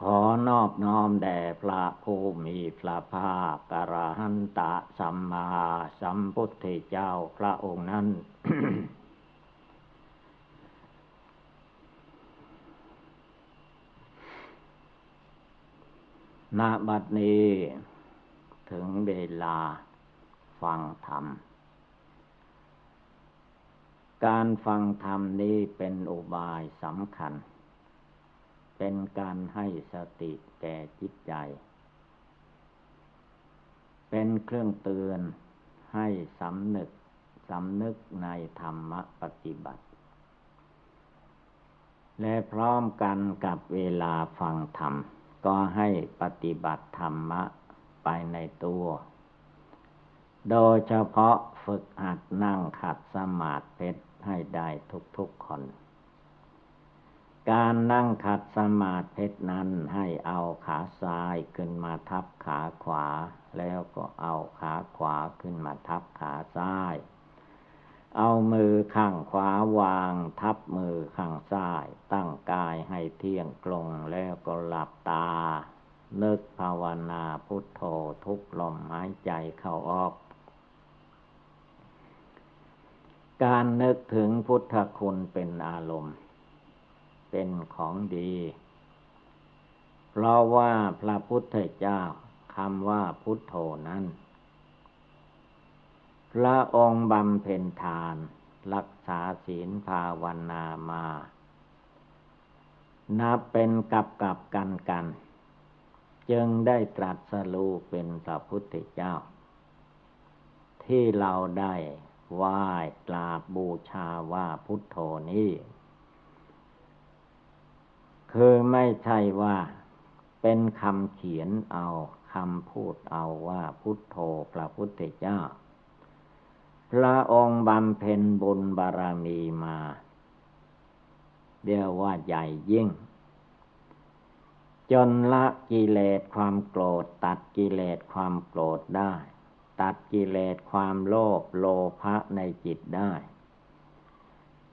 ขอนอบน้อมแด่พระผู้มีพระภาคกระหันตะสัมมาสัมพุทธเจ้าพระองค์นั้น ณ บัดนี้ถึงเวลาฟังธรรม การฟังธรรมนี้เป็นอุบายสำคัญ เป็นการให้สติแก่จิตใจ เป็นเครื่องเตือนให้สำนึกสำนึกในธรรมปฏิบัติ และพร้อมกันกับเวลาฟังธรรม ก็ให้ปฏิบัติธรรมะไปในตัว โดยเฉพาะฝึกหัดนั่งขัดสมาธิให้ได้ทุกๆคน การนั่งขัดสมาธินั้นให้เอาขาซ้ายขึ้นมาทับขาขวา แล้วก็เอาขาขวาขึ้นมาทับขาซ้าย เอามือข้างขวาวางทับมือข้างซ้าย ตั้งกายให้เที่ยงตรงแล้วก็หลับตา นึกภาวนาพุทโธทุกลมหายใจเข้าออกการนึกถึงพุทธคุณเป็นอารมณ์ เป็นของดี เพราะว่าพระพุทธเจ้าคำว่าพุทโธนั้น พระองค์บำเพ็ญทาน รักษาศีลภาวนามา นับเป็นกับกับกันกัน จึงได้ตรัสรู้เป็นพระพุทธเจ้า ที่เราได้ไหว้กราบบูชาว่าพุทโธนี้ คือไม่ใช่ว่าเป็นคำเขียนเอาคำพูดเอาว่าพุทโธพระพุทธเจ้า พระองค์บำเพ็ญบุญบารมีมาเรียกว่าใหญ่ยิ่ง จนละกิเลสความโกรธ ตัดกิเลสความโกรธได้ ตัดกิเลสความโลภโลภะในจิตได้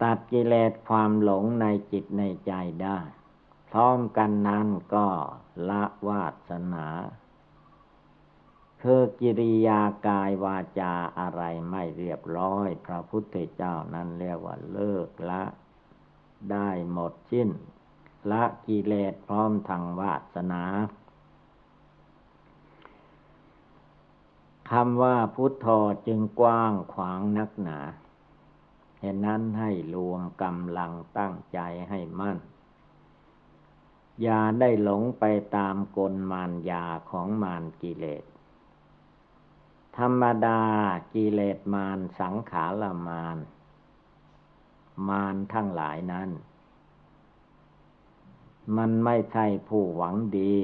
ตัดกิเลสความหลงในจิตในใจได้ พร้อมกันนั้นก็ละวาสนาคือกิริยากายวาจาอะไรไม่เรียบร้อย พระพุทธเจ้านั้นเรียกว่าเลิกละ ได้หมดสิ้น ละกิเลสพร้อมทางวาสนาคำว่าพุทโธจึงกว้างขวางนักหนาเห็นนั้นให้รวมกำลังตั้งใจให้มั่น อย่าได้หลงไปตามกลมารยาของมารกิเลส ธรรมดากิเลสมารสังขารมารมารทั้งหลายนั้น มันไม่ใช่ผู้หวังดี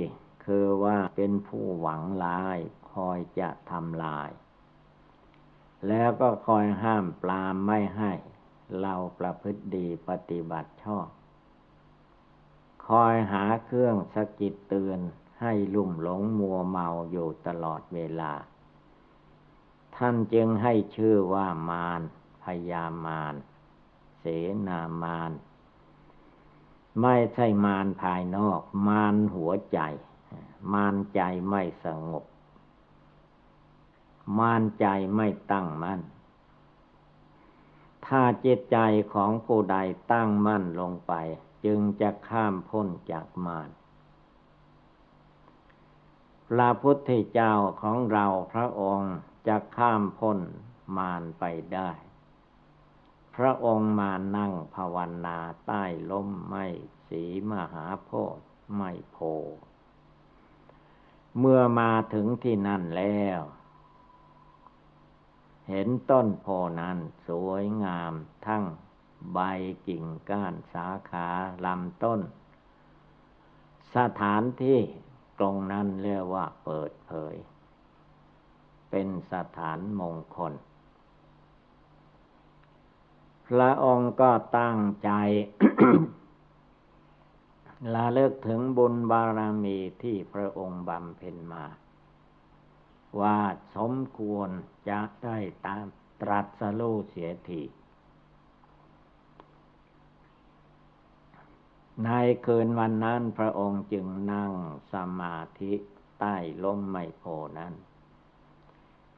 คือว่าเป็นผู้หวังลายคอยจะทำลาย แล้วก็คอยห้ามปลามไม่ให้ เราประพฤติดีปฏิบัติชอบ คอยหาเครื่องสกิดเตือนให้ลุ่มหลงมัวเมาอยู่ตลอดเวลา ท่านจึงให้ชื่อว่ามารพยามาร เสนามาร ไม่ใช่มารภายนอก มารหัวใจ มารใจไม่สงบ มารใจไม่ตั้งมั่น ถ้าจิตใจของผู้ใดตั้งมั่นลงไป จึงจะข้ามพ้นจากมารพระพุทธเจ้าของเราพระองค์จะข้ามพ้นมารไปได้ พระองค์มานั่งภาวนาใต้ล้มไม้สีมหาโพธิ์ไม่โพ เมื่อมาถึงที่นั่นแล้ว เห็นต้นโพนั้นสวยงามทั้ง ใบกิ่งก้านสาขาลำต้น สถานที่ตรงนั้นเรียกว่าเปิดเผย เป็นสถานมงคล พระองค์ก็ตั้งใจละเลิกถึงบุญบารมีที่พระองค์บำเพ็ญมา ว่าสมควรจะได้ตามตรัสรู้เสียที ในคืนวันนั้นพระองค์จึงนั่งสมาธิใต้ล้มไมโพนั้น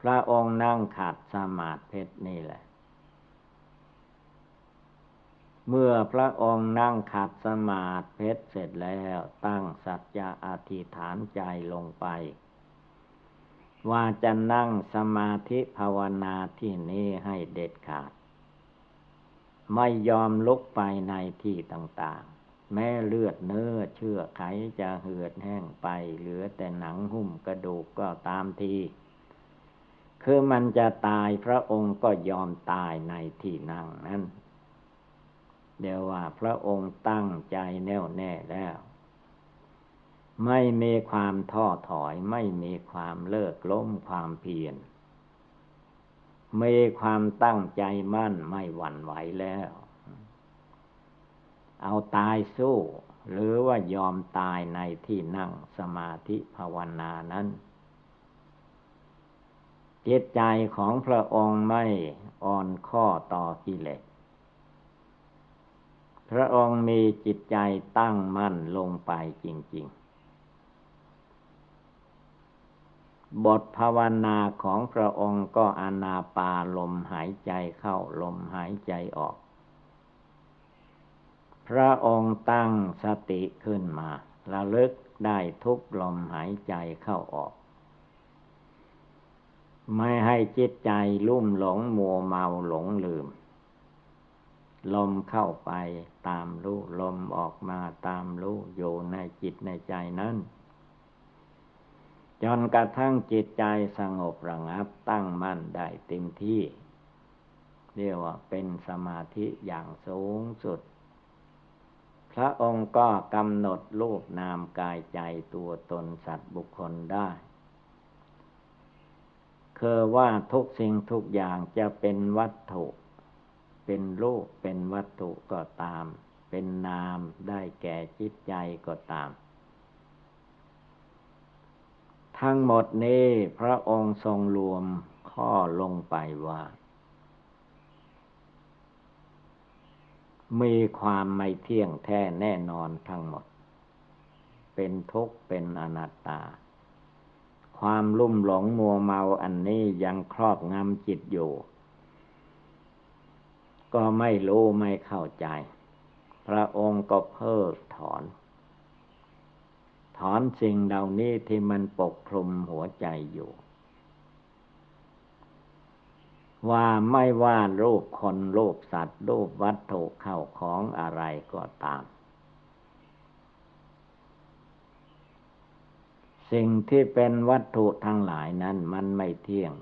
พระองค์นั่งขัดสมาธิเพชรนี่แหละ เมื่อพระองค์นั่งขัดสมาธิเพชรเสร็จแล้วตั้งสัจจะอธิษฐานใจลงไป ว่าจะนั่งสมาธิภาวนาที่นี้ให้เด็ดขาด ไม่ยอมลุกไปในที่ต่าง แม้เลือดเนื้อเชื่อไขจะเหือดแห้งไป เหลือแต่หนังหุ้มกระดูกก็ตามที คือมันจะตายพระองค์ก็ยอมตายในที่นั่งนั้นเดี๋ยวว่าพระองค์ตั้งใจแน่วแน่แล้ว ไม่มีความท้อถอยไม่มีความเลิกล้มความเพียรมีความตั้งใจมั่นไม่หวั่นไหวแล้ว เอาตายสู้ หรือว่ายอมตายในที่นั่งสมาธิภาวนานั้นจิตใจของพระองค์ไม่อ่อนข้อต่อกิเลส พระองค์มีจิตใจตั้งมั่นลงไปจริง ๆ บทภาวนาของพระองค์ก็อนาปาลมหายใจเข้าลมหายใจออก พระองค์ตั้งสติขึ้นมาระลึกได้ทุกลมหายใจเข้าออก ไม่ให้จิตใจลุ่มหลงมัวเมาหลงลืม ลมเข้าไปตามรู้ลมออกมาตามรู้อยู่ในจิตในใจนั้นจนกระทั่งจิตใจสงบระงับตั้งมั่นได้เต็มที่ เรียกว่าเป็นสมาธิอย่างสูงสุด พระองค์ก็กำหนดรูปนามกายใจตัวตนสัตว์บุคคลได้คือว่าทุกสิ่งทุกอย่างจะเป็นวัตถุ เป็นรูปเป็นวัตถุก็ตาม เป็นนามได้แก่จิตใจก็ตาม ทั้งหมดนี้พระองค์ทรงรวมข้อลงไปว่า มีความไม่เที่ยงแท้แน่นอนทั้งหมด เป็นทุกข์เป็นอนัตตา ความลุ่มหลงมัวเมาอันนี้ยังครอบงำจิตอยู่ ก็ไม่รู้ไม่เข้าใจ พระองค์ก็เพิกถอน ถอนสิ่งเหล่านี้ที่มันปกคลุมหัวใจอยู่ ว่าไม่ว่ารูปคนรูปสัตว์รูปวัตถุเข้าของอะไรก็ตาม สิ่งที่เป็นวัตถุทั้งหลายนั้นมันไม่เที่ยง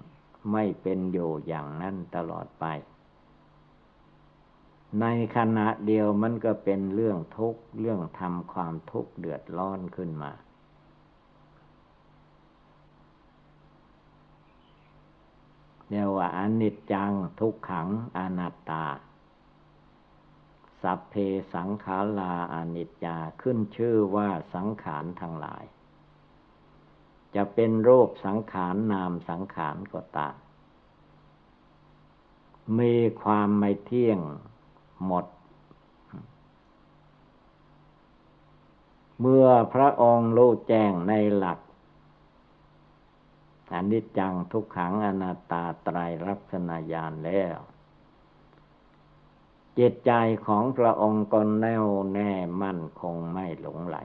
ไม่เป็นอยู่อย่างนั้นตลอดไป ในขณะเดียวมันก็เป็นเรื่องทุกข์เรื่องทำความทุกข์เดือดร้อนขึ้นมา เรียกว่าอนิจจังทุกขังอนัตตา สัพเพสังขาราอนิจจาขึ้นชื่อว่าสังขารทั้งหลาย จะเป็นรูปสังขารนามสังขารก็ตามมีความไม่เที่ยงหมด เมื่อพระองค์รู้แจ้งในหลัก อนิจจังทุกขังอนัตตาไตรลักษณญาณแล้ว จิตใจของพระองค์ก็แน่วแน่มั่นคงไม่หลงไหล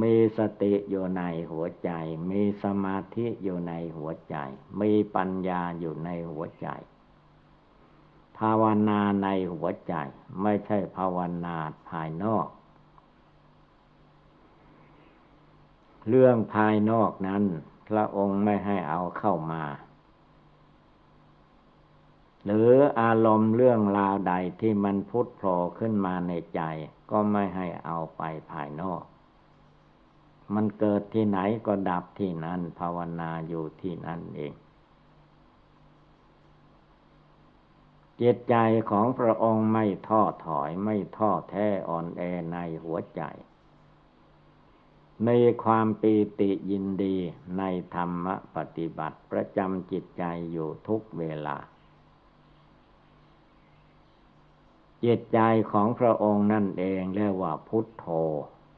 มีสติอยู่ในหัวใจ มีสมาธิอยู่ในหัวใจ มีปัญญาอยู่ในหัวใจ ภาวนาในหัวใจ ไม่ใช่ภาวนาภายนอก เรื่องภายนอกนั้น พระองค์ไม่ให้เอาเข้ามา หรืออารมณ์เรื่องราวใดที่มันพุทโผล่ขึ้นมาในใจ ก็ไม่ให้เอาไปภายนอก มันเกิดที่ไหนก็ดับที่นั้น ภาวนาอยู่ที่นั่นเองจิตใจของพระองค์ไม่ท้อถอยไม่ท้อแท้อ่อนแอในหัวใจ มีความปีติยินดีในธรรมปฏิบัติประจำจิตใจอยู่ทุกเวลา จิตใจของพระองค์นั่นเองเรียกว่าพุทโธ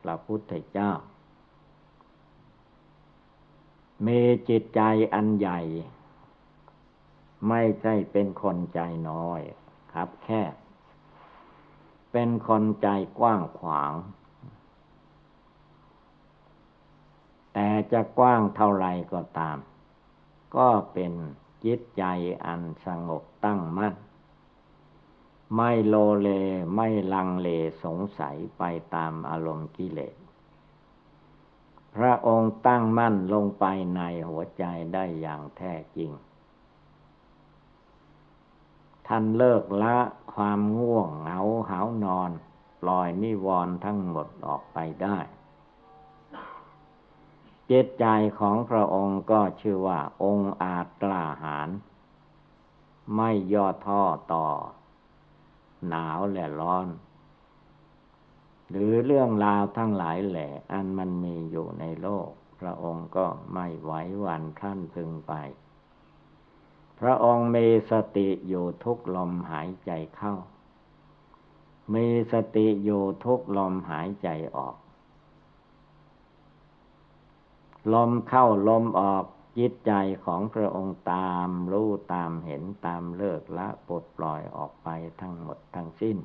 พระพุทธเจ้า มีจิตใจอันใหญ่ ไม่ใช่เป็นคนใจน้อยครับแค่ เป็นคนใจกว้างขวาง แต่จะกว้างเท่าไรก็ตาม ก็เป็นจิตใจอันสงบตั้งมั่น ไม่โลเลไม่ลังเลสงสัยไปตามอารมณ์กิเลส พระองค์ตั้งมั่นลงไปในหัวใจได้อย่างแท้จริง ท่านเลิกละความง่วงเหงาหานอน ปล่อยนิวรณ์ทั้งหมดออกไปได้ จิตใจของพระองค์ก็ชื่อว่า องค์อาจกล้าหาญไม่ย่อท้อต่อ หนาวและร้อน หรือเรื่องราวทั้งหลายแหละอันมันมีอยู่ในโลก พระองค์ก็ไม่ไหวหวั่นท่านพึงไป พระองค์มีสติอยู่ทุกลมหายใจเข้า มีสติอยู่ทุกลมหายใจออก ลมเข้าลมออกจิตใจของพระองค์ตามรู้ตามเห็นตามเลิกละปลดปล่อยออกไปทั้งหมดทั้งสิ้น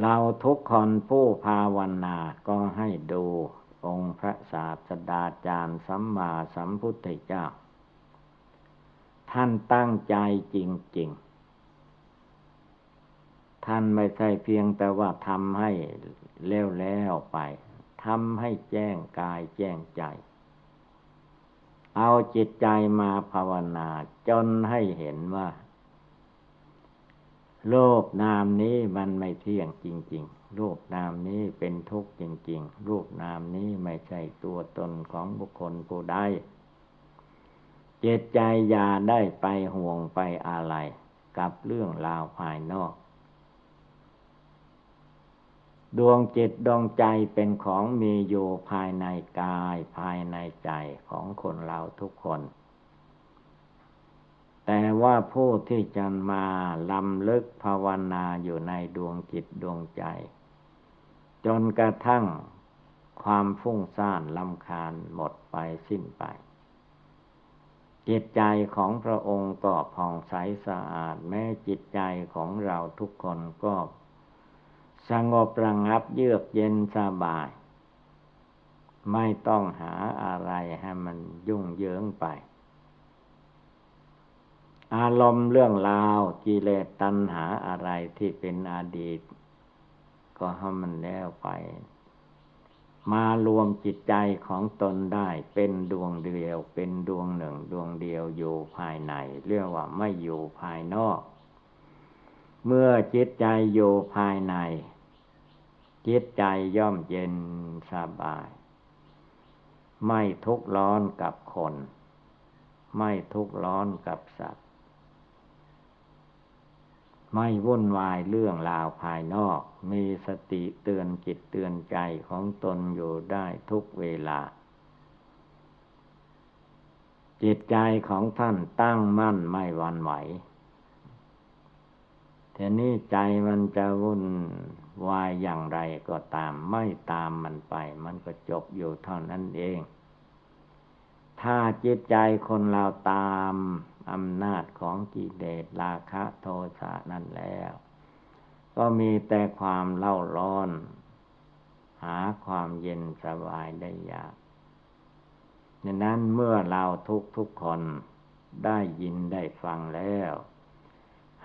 เราทุกคนผู้ภาวนาก็ให้ดูองค์พระศาสดาจารย์สัมมาสัมพุทธเจ้า ท่านตั้งใจจริง ๆ ท่านไม่ใช่เพียงแต่ว่าทำให้เล้วแล้วไป ทำให้แจ้งกายแจ้งใจ เอาจิตใจมาภาวนาจนให้เห็นว่า โลกนามนี้มันไม่เที่ยงจริง ๆ รูปนามนี้เป็นทุกข์จริง ๆ รูปนามนี้ไม่ใช่ตัวตนของบุคคลผู้ใดเจตใจอย่าได้ไปห่วงไปอะไรกับเรื่องราวภายนอก ดวงจิตดวงใจเป็นของมีอยู่ภายในกายภายในใจของคนเราทุกคน แต่ว่าผู้ที่จะมาลำลึกภาวนาอยู่ในดวงจิตดวงใจ จนกระทั่งความฟุ้งซ่านลำคาญหมดไปสิ้นไป จิตใจของพระองค์ก็ผ่องใสสะอาด แม้จิตใจของเราทุกคนก็ สงบระงับเยือกเย็นสบาย ไม่ต้องหาอะไรให้มันยุ่งเหยิงไป อารมณ์เรื่องราวกิเลสตัณหาอะไรที่เป็นอดีต ก็ให้มันแล้วไป มารวมจิตใจของตนได้เป็นดวงเดียว เป็นดวงหนึ่ง ดวงเดียวอยู่ภายใน เรียกว่าไม่อยู่ภายนอกเมื่อจิตใจอยู่ภายใน จิตใจย่อมเย็นสบาย ไม่ทุกข์ร้อนกับคน ไม่ทุกข์ร้อนกับสัตว์ ไม่วุ่นวายเรื่องราวภายนอก มีสติเตือนจิตเตือนใจของตนอยู่ได้ทุกเวลา จิตใจของท่านตั้งมั่นไม่หวั่นไหว ทีนี้ใจมันจะวุ่นวายอย่างไรก็ตาม ไม่ตามมันไป มันก็จบอยู่เท่านั้นเอง ถ้าจิตใจคนเราตามอำนาจของกิเลสราคะโทสะนั่นแล้ว ก็มีแต่ความเล่าร้อน หาความเย็นสบายได้ยากดังนั้นเมื่อเราทุกทุกคนได้ยินได้ฟังแล้ว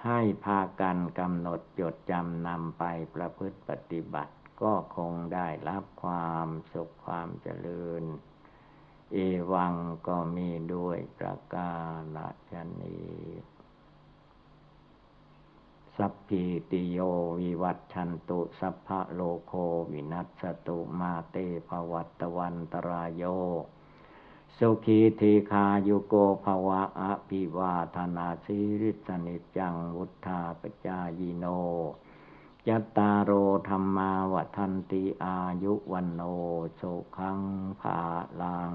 ให้พากันกำหนดจดจำนำไปประพฤติปฏิบัติ ก็คงได้รับความสุขความเจริญ เอวังก็มีด้วยประกาศชนีสัพพิติโยวิวัตชันตุ สัพพะโลโควินัสตุมาเตภวัตวันตรายโย สุขีทีคายุโกภวะอภิวาธนาสิริสนิจังวุธาปจายโนยัตตาโรธรรมาวัทันติอายุวันโนสุขังภาลัง